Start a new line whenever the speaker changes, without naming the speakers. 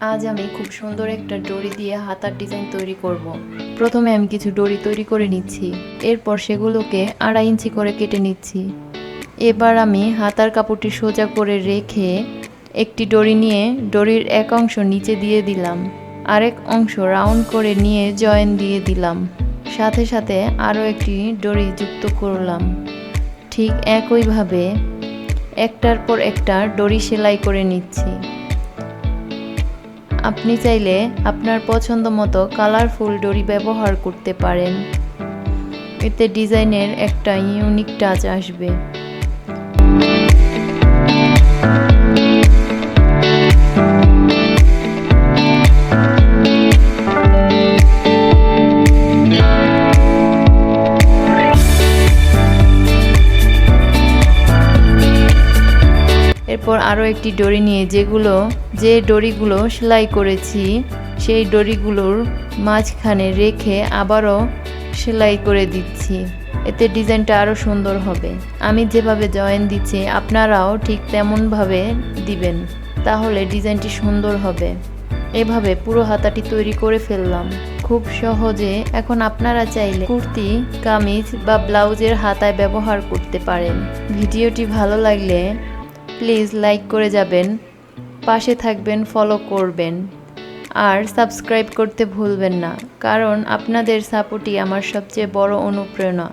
আজ আমি খুব সুন্দর একটা ডরি দিয়ে হাতার ডিজাইন তৈরি করব। প্রথমে আমি কিছু ডরি তৈরি করে নিচ্ছি। এরপর সেগুলোকে আড়াই ইঞ্চি করে কেটে নিচ্ছি। এবার আমি হাতার কাপড়টি সোজা করে রেখে একটি ডরি নিয়ে ডরির এক অংশ নিচে দিয়ে দিলাম। আরেক অংশ রাউন্ড করে নিয়ে জয়েন দিয়ে দিলাম। সাথে সাথে আরও একটি ডরি যুক্ত করলাম। ঠিক একইভাবে একটার পর একটা ডরি সেলাই করে নিচ্ছি। আপনি চাইলে আপনার পছন্দ মতো কালারফুল ডরি ব্যবহার করতে পারেন। এতে ডিজাইনের একটা ইউনিক টাচ আসবে। এরপর আরও একটি ডরি নিয়ে যেগুলো, যে ডরিগুলো সেলাই করেছি, সেই ডরিগুলোর মাঝখানে রেখে আবারও সেলাই করে দিচ্ছি। এতে ডিজাইনটা আরও সুন্দর হবে। আমি যেভাবে জয়েন দিচ্ছি, আপনারাও ঠিক তেমনভাবে দিবেন। তাহলে ডিজাইনটি সুন্দর হবে। এভাবে পুরো হাতাটি তৈরি করে ফেললাম। খুব সহজে এখন আপনারা চাইলে কুর্তি, কামিজ বা ব্লাউজের হাতায় ব্যবহার করতে পারেন। ভিডিওটি ভালো লাগলে প্লিজ লাইক করে যাবেন, পাশে থাকবেন ফলো করবেন। আর সাবস্ক্রাইব করতে ভুলবেন না, কারণ আপনাদের সাপোর্টই আমার সবচেয়ে বড় অনুপ্রেরণা।